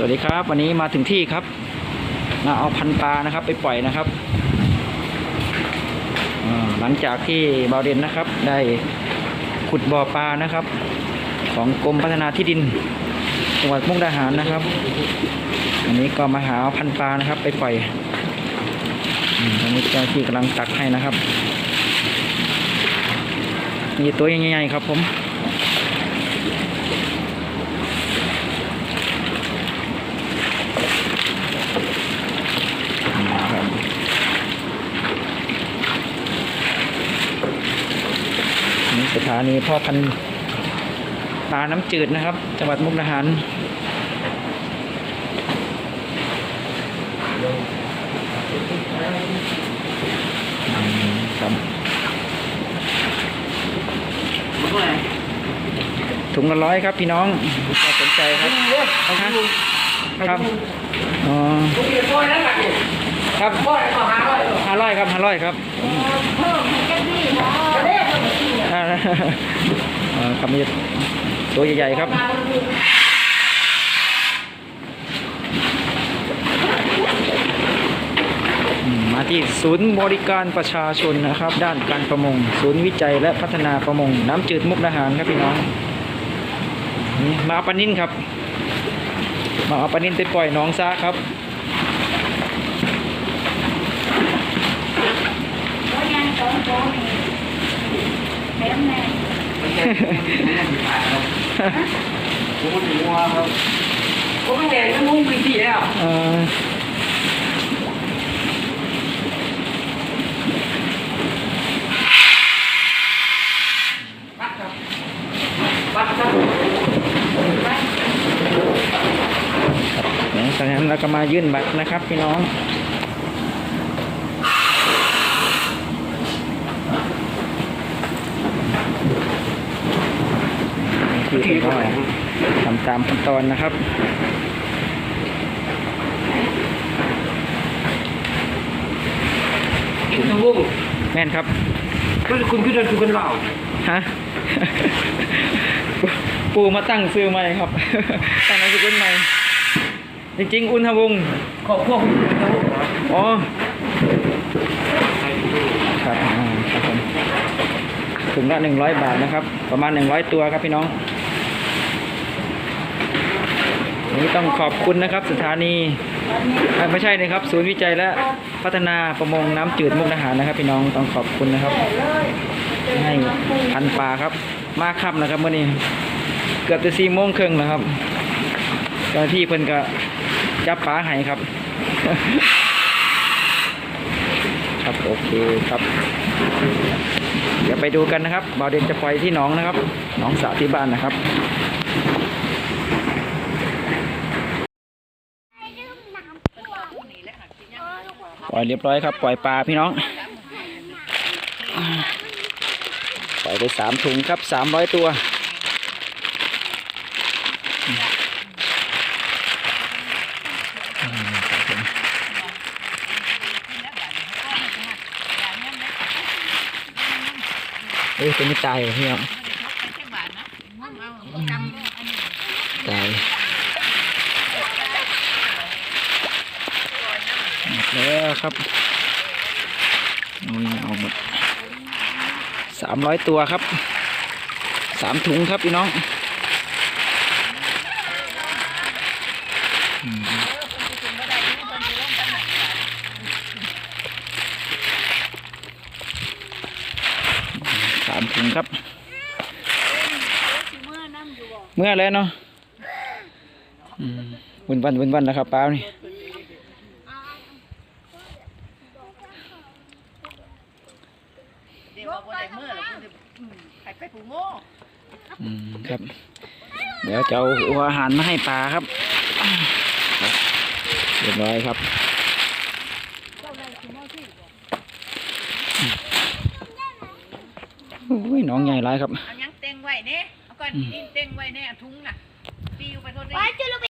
สวัสดีครับ วันนี้มาถึงที่ครับมาเอาพันปลานะครับ ไปปล่อยนะครับหลังจากที่บาวเดนนะครับ ได้ขุดบ่อปลานะครับ ของกรมพัฒนาที่ดินจังหวัดมุกดาหารนะครับวันนี้ก็มาหาพันปลานะครับ ไปปล่อยอืมตอนนี้เจ้าที่กำลังตักให้นะครับมีตัวใหญ่ๆครับผม ครับนี่ส ถานีพ่อพันธุ์ปลาน้ำจืดนะครับ จังหวัดมุกดาหารอืมครับถุงละร้อยครับพี่น้องถ้าสนใจครับครับครับอ๋อครับห้าร้อยครับห้าร้อยครับอ่าเอ่อ ครับมีตัวใหญ่ๆครับมาที่ศูนย์บริการประชาชนนะครับ ด้านการประมง ศูนย์วิจัยและพัฒนาประมง น้ำจืดมุกดาหารครับพี่น้องมาอปานินครับ มาเอาปานินไปปล่อยน้องซาครับ ผมไม่เห็นก็มุ่งไปที่แล้วเอ่อปัดครับปัดครับหลังจากนั้นเราก็มายื่นบัตรนะครับพี่น้อง นี่คือ ก็ทำตามขั้นตอนนะครับคุณทวงแม่นครับคุณคุณคือเดินคือคนเล่าฮะปูมาตั้งซื้อใหม่ครับตั้งนามสกุลใหม่จริงๆ อุณหวงศ์ขอบพวกคุณทวงอ๋อครับอ่าครับผมถุงละหนึ่งร้อยบาทนะครับ ประมาณหนึ่งร้อยตัวครับพี่น้องวั นนี้ต้องขอบคุณนะครับสถานีไม่ใช่นะครับ ศูนย์วิจัยและพัฒนาประมงน้ำจืดมุกดาหารนะครับ พี่น้องต้องขอบคุณนะครับ ให้พันปลาครับ มาค่ำนะครับเมื่อนี้เกือบจะสี่โมงครึ่งแล้วครับเจ้าหน้าที่เพิ่นก็จับปลาให้ครับ ครับโอเคครับ เดี๋ยวไปดูกันนะครับบ่าวเด่นจะปล่อยที่หนองนะครับหนองสระที่บ้านนะครับ ปล่อยเรียบร้อยครับ ปล่อยปลาพี่น้อง ปล่อยไปสามถุงครับสามร้อยตัว เอ้ยตัวนี้ตายเหรอพี่น้องตายหมดแล้ว ครับเอาหมดสามร้อยตัวครับสามถุงครับพี่น้องสามถุงครับ เมื่อแล้วเนาะอืมวุ่นวันวุ่นวันนะครับป้านี่ ดี๋ยวว่าบ่ได้เมื่อแล้วคุณจะอืมใครไปปูโง่อืมครับ เดี๋ยวจะเอาหัวอาหารมาให้ปลาครับครับเรียบร้อยครับ โอ้ยน้องใหญ่ร้ายครับ เอายังเต็งไว้เน่เอาก้อนดินเต็งไว้เน่เอาถุงน่ะปิวไปโทษได้ ไปจุลไป